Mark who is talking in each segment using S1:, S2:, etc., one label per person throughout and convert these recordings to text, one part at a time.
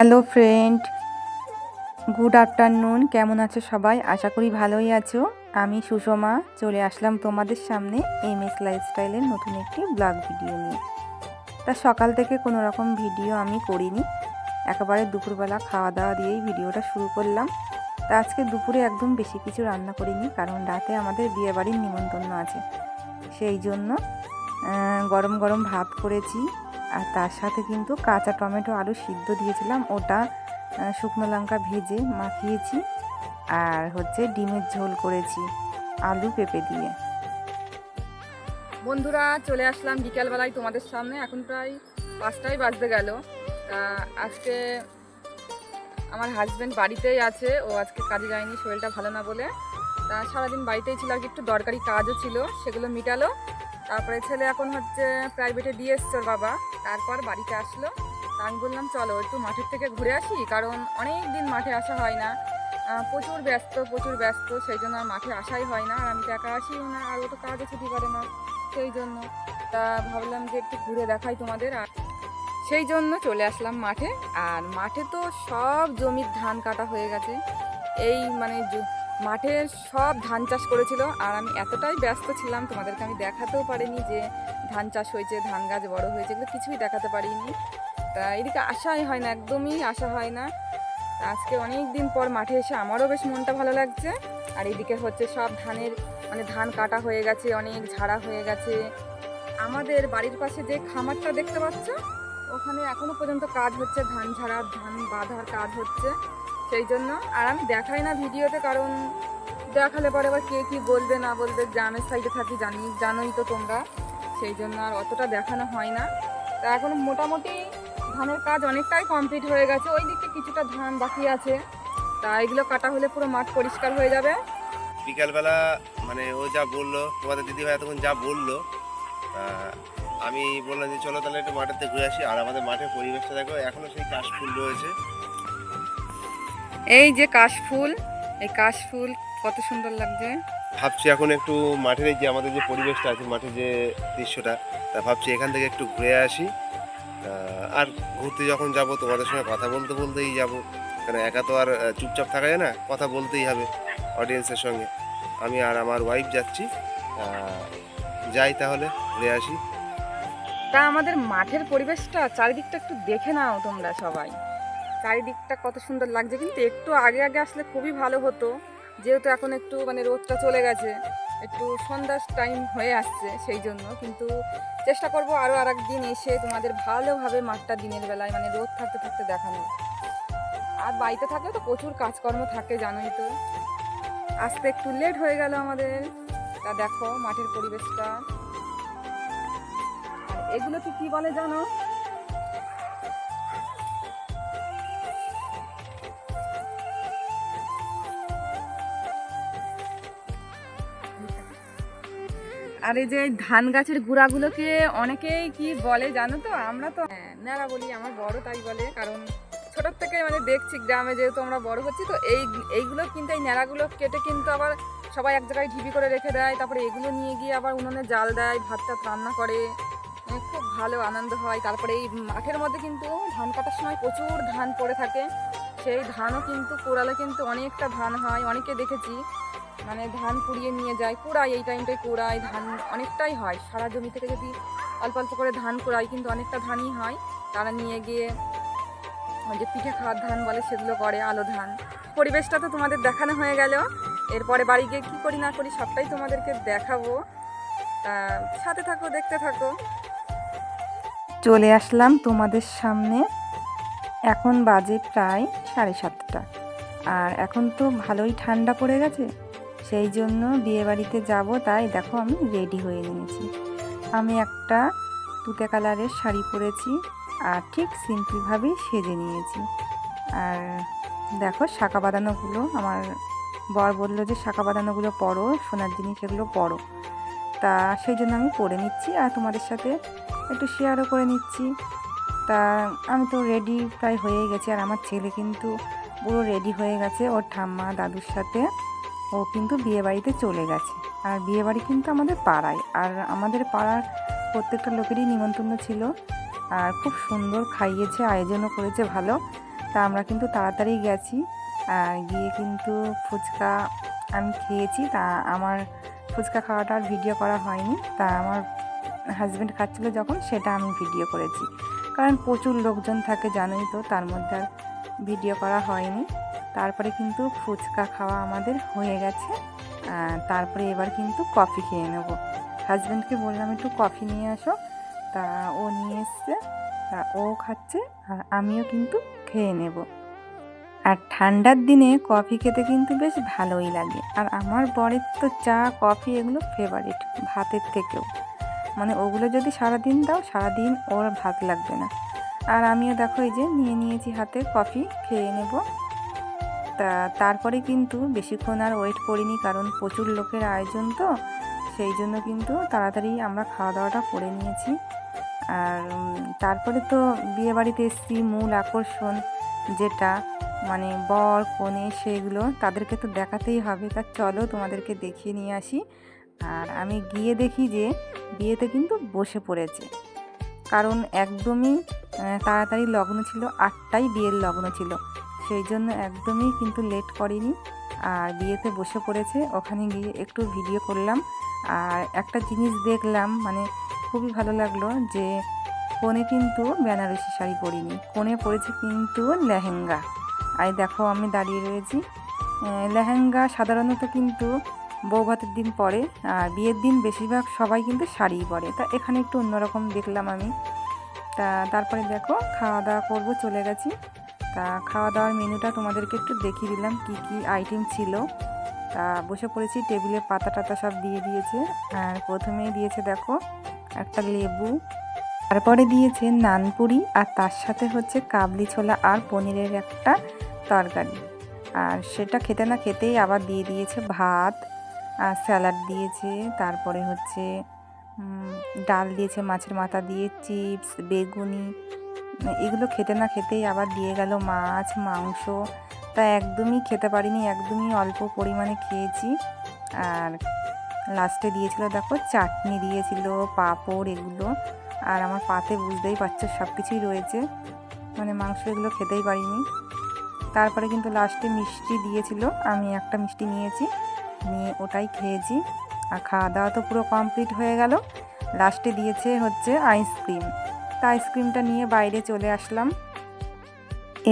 S1: Hello friend good afternoon কেমন আছো সবাই? আশা করি ভালোই আছো। আমি সুষমা। চলে আসলাম তোমাদের সামনে এম এস লাইফস্টাইলের নতুন একটি ব্লগ ভিডিও নিয়ে। তা সকাল থেকে কোনো রকম ভিডিও আমি করিনি। একেবারে দুপুরবেলা খাওয়া দাওয়া দিয়েই ভিডিওটা শুরু করলাম। তা আজকে দুপুরে একদম বেশি কিছু রান্না করিনি, কারণ রাতে আমাদের বিয়েবাড়ির নিমন্ত্রণ আছে। সেই জন্য গরম গরম ভাত করেছি। আর তার সাথে কিন্তু কাঁচা টমেটো আলু সিদ্ধ দিয়েছিলাম। ওটা শুকনো লঙ্কা ভেজে মাখিয়েছি আর হচ্ছে ডিমের ঝোল করেছি আলু পেঁপে দিয়ে।
S2: বন্ধুরা, চলে আসলাম বিকেলবেলায় তোমাদের সামনে। এখন প্রায় পাঁচটাই বাজতে গেল। তা আজকে আমার হাজব্যান্ড বাড়িতেই আছে। ও আজকে কাজে যায়নি, শরীরটা ভালো না বলে। তা সারাদিন বাড়িতেই ছিল, আর একটু দরকারি কাজও ছিল, সেগুলো মিটালো। তারপরে ছেলে এখন হচ্ছে প্রাইভেটে দিয়ে এসছে বাবা। তারপর বাড়িতে আসলো। তা আমি বললাম, চলো একটু মাঠের থেকে ঘুরে আসি, কারণ অনেক দিন মাঠে আসা হয় না। প্রচুর ব্যস্ত প্রচুর ব্যস্ত, সেই জন্য আর মাঠে আসাই হয় না। আর আমি তো একা আসিও না, আর ও তো কাজও ছুটি করে না, সেই জন্য। তা ভাবলাম যে একটু ঘুরে দেখাই তোমাদের, আর সেই জন্য চলে আসলাম মাঠে। আর মাঠে তো সব জমির ধান কাটা হয়ে গেছে। এই মানে মাঠে সব ধান চাষ করেছিল আর আমি এতটাই ব্যস্ত ছিলাম, তোমাদেরকে আমি দেখাতেও পারিনি যে ধান চাষ হয়েছে, ধান গাছ বড় হয়েছে এগুলো কিছুই দেখাতে পারিনি। তা এদিকে আশাই হয় না, একদমই আশা হয় না। আজকে অনেক দিন পর মাঠে এসে আমারও বেশ মনটা ভালো লাগছে। আর এদিকে হচ্ছে সব ধানের মানে ধান কাটা হয়ে গেছে, অনেক ঝাড়া হয়ে গেছে। আমাদের বাড়ির পাশে যে খামারটা দেখতে পাচ্ছ, ওখানে এখনও পর্যন্ত কাজ হচ্ছে, ধান ঝাড়া, ধান বাঁধার কাজ হচ্ছে। সেই জন্য। আর আমি দেখাই না ভিডিওতে, কারণ দেখালে পরে আবার কে কি বলবে, না বলবে, গ্রামের সাইডে থাকি, জানি, জানোই তো তোমরা। সেই জন্য আর অতটা দেখানো হয় না। তা এখন মোটামুটি ধানের কাজ অনেকটাই কমপ্লিট হয়ে গেছে। ওই দিকে কিছুটা ধান বাকি আছে। তা এগুলো কাটা হলে পুরো মাঠ পরিষ্কার হয়ে যাবে।
S3: বিকালবেলা মানে ও যা বলল, তোমাদের দিদিভাই এতক্ষণ যা বলল আমি বললাম যে, চলো তাহলে একটু মাঠেতে ঘুরে আসি। আর আমাদের মাঠের পরিবেশটা দেখো এখনও সেই কাশফুল রয়েছে।
S2: এই যে কাশফুল এই কাশফুল কত সুন্দর লাগছে।
S3: ভাবছি এখন একটু মাঠের যে আমাদের যে পরিবেশটা আছে মাঠের যে দৃশ্যটা তা ভাবছি এখান থেকে একটু ঘুরে আসি। আর ঘুরতে যখন যাব তোমাদের সঙ্গে কথা বলতে বলতেই যাব। কারণ একা তো আর চুপচাপ থাকা যায় না কথা বলতেই হবে অডিয়েন্সের সঙ্গে। আমি আর আমার ওয়াইফ যাচ্ছি যাই তাহলে ঘুরে আসি।
S2: তা আমাদের মাঠের পরিবেশটা চারিদিকটা একটু দেখে নাও তোমরা সবাই। চারিদিকটা কত সুন্দর লাগছে। কিন্তু একটু আগে আগে আসলে খুবই ভালো হতো। যেহেতু এখন একটু মানে রোদটা চলে গেছে, একটু সন্ধ্যার টাইম হয়ে আসছে সেই জন্য। কিন্তু চেষ্টা করব আরও আর একদিন এসে তোমাদের ভালোভাবে মাঠটা দিনের বেলায় মানে রোদ থাকতে থাকতে দেখানো আর বাড়িতে থাকলে তো প্রচুর কাজকর্ম থাকে, জানোই তো। আসতে একটু লেট হয়ে গেল আমাদের। তা দেখো মাঠের পরিবেশটা। এগুলোকে কি বলে জানো? আর এই যে ধান গাছের গুঁড়াগুলোকে অনেকেই কি বলে জানো তো? আমরা তো হ্যাঁ, ন্যাড়া বলি আমার বড় তাই বলে কারণ ছোটোর থেকে মানে দেখছি গ্রামে যেহেতু আমরা বড় হচ্ছি তো এই এইগুলো কিন্তু এই ন্যাড়াগুলো কেটে কিন্তু আবার সবাই এক জায়গায় ঢিবি করে রেখে দেয় তারপরে এগুলো নিয়ে গিয়ে আবার উনুনে জাল দেয় ভাত টাত রান্না করে। খুব ভালো আনন্দ হয়। তারপরে এই মাঠের মধ্যে কিন্তু ধান কাটার সময় প্রচুর ধান পড়ে থাকে। সেই ধানও কিন্তু কোড়ালে কিন্তু অনেকটা ধান হয় অনেকে দেখেছি। মানে ধান কুড়িয়ে নিয়ে যায়, কুড়াই, এই টাইমটায় কুড়ায় ধান অনেকটাই হয়। সারা জমি থেকে যদি অল্প অল্প করে ধান কুড়াই, কিন্তু অনেকটা ধানই হয়। তারা নিয়ে গিয়ে যে পিঠে খাওয়ার ধান বলে, সেগুলো করে, আলো ধান। পরিবেশটা তো তোমাদের দেখানো হয়ে গেল। এরপরে বাড়ি গিয়ে কী করি না করি সবটাই তোমাদেরকে দেখাবো। সাথে থাকো, দেখতে থাকো।
S1: চলে আসলাম তোমাদের সামনে। এখন বাজে প্রায় সাড়ে সাতটা। আর এখন তো ভালোই ঠান্ডা পড়ে গেছে। সেই জন্য বিয়েবাড়িতে যাব, তাই দেখো আমি রেডি হয়ে নিয়েছি। আমি একটা তুতে কালারের শাড়ি পরেছি আর ঠিক সিম্পলভাবেই সেজে নিয়েছি। আর দেখো শাঁখা বাঁধানোগুলো, আমার বর বলল যে শাঁখা বাঁধানোগুলো পরো, সোনার জিনিস এগুলো পরো। তা সেই জন্য আমি পরে নিচ্ছি আর তোমাদের সাথে একটু শেয়ারও করে নিচ্ছি। তা আমি তো রেডি প্রায় হয়ে গেছি, আর আমার ছেলে কিন্তু পুরো রেডি হয়ে গেছে, ওর ঠাম্মা, দাদুর সাথে। ও কিন্তু বিয়ে বাড়িতে চলে গেছে। আর বিয়ে বাড়ি কিন্তু আমাদের পাড়ায়। আর আমাদের পাড়ার প্রত্যেকটা লোকেরই নিমন্ত্রণ ছিল। আর খুব সুন্দর খাইয়েছে, আয়োজনও করেছে ভালো। তা আমরা কিন্তু তাড়াতাড়ি গেছি। আর গিয়ে কিন্তু ফুচকা আমি খেয়েছি। তা আমার ফুচকা খাওয়াটা আর ভিডিও করা হয়নি। তা আমার হাজব্যান্ড খাচ্ছিলো যখন, সেটা আমি ভিডিও করেছি। কারণ প্রচুর লোকজন থাকে, জানোই তো, তার মধ্যে আর ভিডিও করা হয়নি। তারপরে কিন্তু ফুচকা খাওয়া আমাদের হয়ে গেছে। তারপরে এবার কিন্তু কফি খেয়ে নেব। হাজব্যান্ডকে বললাম, একটু কফি নিয়ে আসো। তা ও নিয়ে এসছে, তা ও খাচ্ছে, আর আমিও কিন্তু খেয়ে নেব। আর ঠান্ডার দিনে কফি খেতে কিন্তু বেশ ভালোই লাগে। আর আমার বরের তো চা, কফি এগুলো ফেভারিট ভাতের থেকেও। মানে ওগুলো যদি সারাদিন দাও, সারাদিন ওর ভাত লাগবে না। আর আমিও দেখো এই যে নিয়ে নিয়েছি হাতে কফি, খেয়ে নেব। তারপরে কিন্তু বেশিক্ষণ আর ওয়েট করিনি, কারণ প্রচুর লোকের আয়োজন তো, সেই জন্য কিন্তু তাড়াতাড়ি আমরা খাওয়া দাওয়াটা করে নিয়েছি। আর তারপরে তো বিয়ে বাড়িতে এসছি, মূল আকর্ষণ যেটা মানে বর, কনে সেগুলো, তাদেরকে তো দেখাতেই হবে। তা চলো তোমাদেরকে দেখিয়ে নিয়ে আসি। আর আমি গিয়ে দেখি যে বিয়েতে কিন্তু বসে পড়েছে। কারণ একদমই তাড়াতাড়ি লগ্ন ছিল আটটাই বিয়ের লগ্ন ছিল। সেই জন্য একদমই কিন্তু লেট করিনি। আর বিয়েতে বসে পড়েছে, ওখানে গিয়ে একটু ভিডিও করলাম। আর একটা জিনিস দেখলাম মানে খুবই ভালো লাগল যে কোণে কিন্তু বেনারসি শাড়ি পরিনি কোণে পরেছে কিন্তু লেহেঙ্গা। আর দেখো আমি দাঁড়িয়ে রয়েছি। লেহেঙ্গা সাধারণত কিন্তু বৌভাতের দিন পরে, আর বিয়ের দিন বেশিরভাগ সবাই কিন্তু শাড়িই পরে। তা এখানে একটু অন্যরকম দেখলাম আমি। তা তারপরে দেখো খাওয়া দাওয়া করব, চলে গেছি। তা খাওয়া দাওয়ার মেনুটা তোমাদেরকে একটু দেখিয়ে দিলাম, কি কি আইটেম ছিল। তা বসে পড়েছি, টেবিলে পাতা টাতা সব দিয়ে দিয়েছে। আর প্রথমেই দিয়েছে দেখো, একটা লেবু। তারপরে দিয়েছে নানপুরি, আর তার সাথে হচ্ছে কাবলি ছোলা আর পনিরের একটা তরকারি। আর সেটা খেতে না খেতেই আবার দিয়ে দিয়েছে ভাত, আর স্যালাড দিয়েছে। তারপরে হচ্ছে ডাল দিয়েছে, মাছের মাথা দিয়ে, চিপস, বেগুনি এগুলো খেতে না খেতেই আবার দিয়ে গেল মাছ, মাংস। তা একদমই খেতে পারিনি, একদমই অল্প পরিমাণে খেয়েছি। আর লাস্টে দিয়েছিল দেখো চাটনি দিয়েছিল, পাঁপড় এগুলো। আর আমার পাতে বুঝতেই পারছ সব কিছুই রয়েছে। মানে মাংস এগুলো খেতেই পারিনি। তারপরে কিন্তু লাস্টে মিষ্টি দিয়েছিল, আমি একটা মিষ্টি নিয়েছি, নিয়ে ওটাই খেয়েছি। আর খাওয়া দাওয়া তো পুরো কমপ্লিট হয়ে গেল। লাস্টে দিয়েছে হচ্ছে আইসক্রিম তা আইসক্রিমটা নিয়ে বাইরে চলে আসলাম।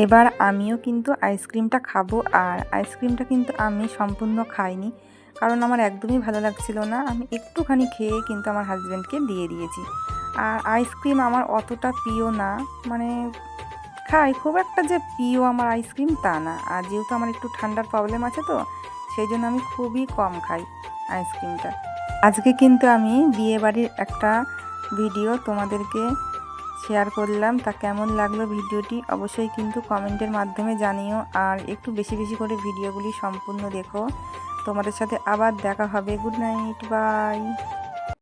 S1: এবার আমিও কিন্তু আইসক্রিমটা খাব আর আইসক্রিমটা কিন্তু আমি সম্পূর্ণ খাইনি, কারণ আমার একদমই ভালো লাগছিল না। আমি একটুখানি খেয়ে কিন্তু আমার হাজব্যান্ডকে দিয়ে দিয়েছি। আর আইসক্রিম আমার অতটা প্রিয় না মানে খাই, খুব একটা যে প্রিয় আমার আইসক্রিম তা না। আর যেহেতু আমার একটু ঠান্ডার প্রবলেম আছে তো, সেই জন্য আমি খুবই কম খাই আইসক্রিমটা। আজকে কিন্তু আমি বিয়ে বাড়ির একটা ভিডিও তোমাদেরকে শেয়ার করলাম, তা কেমন লাগল ভিডিওটি অবশ্যই কিন্তু কমেন্টের মাধ্যমে জানিও। আর একটু বেশি বেশি করে ভিডিওগুলি সম্পূর্ণ দেখো। তোমাদের সাথে আবার দেখা হবে। Good night bye